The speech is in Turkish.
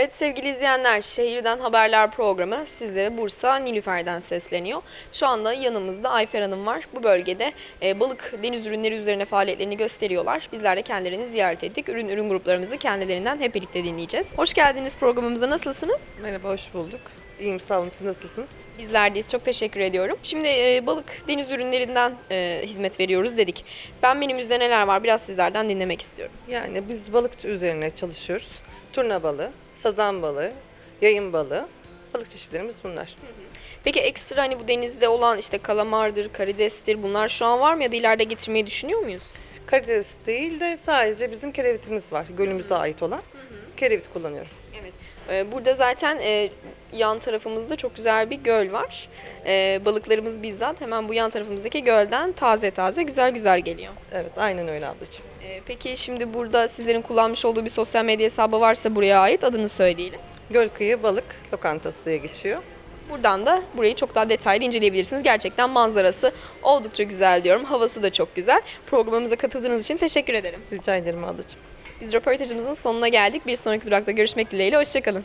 Evet sevgili izleyenler, Şehirden Haberler programı sizlere Bursa Nilüfer'den sesleniyor. Şu anda yanımızda Ayfer Hanım var. Bu bölgede e, balık, deniz ürünleri üzerine faaliyetlerini gösteriyorlar. Bizler de kendilerini ziyaret ettik. Ürün ürün gruplarımızı kendilerinden hep birlikte dinleyeceğiz. Hoş geldiniz programımıza. Nasılsınız? Merhaba, hoş bulduk. İyiyim, sağ olun. Siz nasılsınız? Bizler deyiz. Çok teşekkür ediyorum. Şimdi e, balık, deniz ürünlerinden e, hizmet veriyoruz dedik. Ben menümüzde neler var biraz sizlerden dinlemek istiyorum. Yani biz balık üzerine çalışıyoruz. Turna balığı, sazan balığı, yayın balığı. Balık çeşitlerimiz bunlar. Peki ekstra hani bu denizde olan işte kalamardır, karidestir bunlar şu an var mı ya da ileride getirmeyi düşünüyor muyuz? Karides değil de sadece bizim kerevitimiz var. Gölümüze ait olan. Kerevit kullanıyorum. Evet. Ee, Burada zaten e, yan tarafımızda çok güzel bir göl var. Ee, Balıklarımız bizzat hemen bu yan tarafımızdaki gölden taze taze güzel güzel geliyor. Evet, aynen öyle ablacığım. Ee, Peki şimdi burada sizlerin kullanmış olduğu bir sosyal medya hesabı varsa buraya ait adını söyleyelim. Göl kıyı balık lokantası diye geçiyor. Buradan da burayı çok daha detaylı inceleyebilirsiniz. Gerçekten manzarası oldukça güzel diyorum. Havası da çok güzel. Programımıza katıldığınız için teşekkür ederim. Rica ederim ablacığım. Biz röportajımızın sonuna geldik. Bir sonraki durakta görüşmek dileğiyle. Hoşçakalın.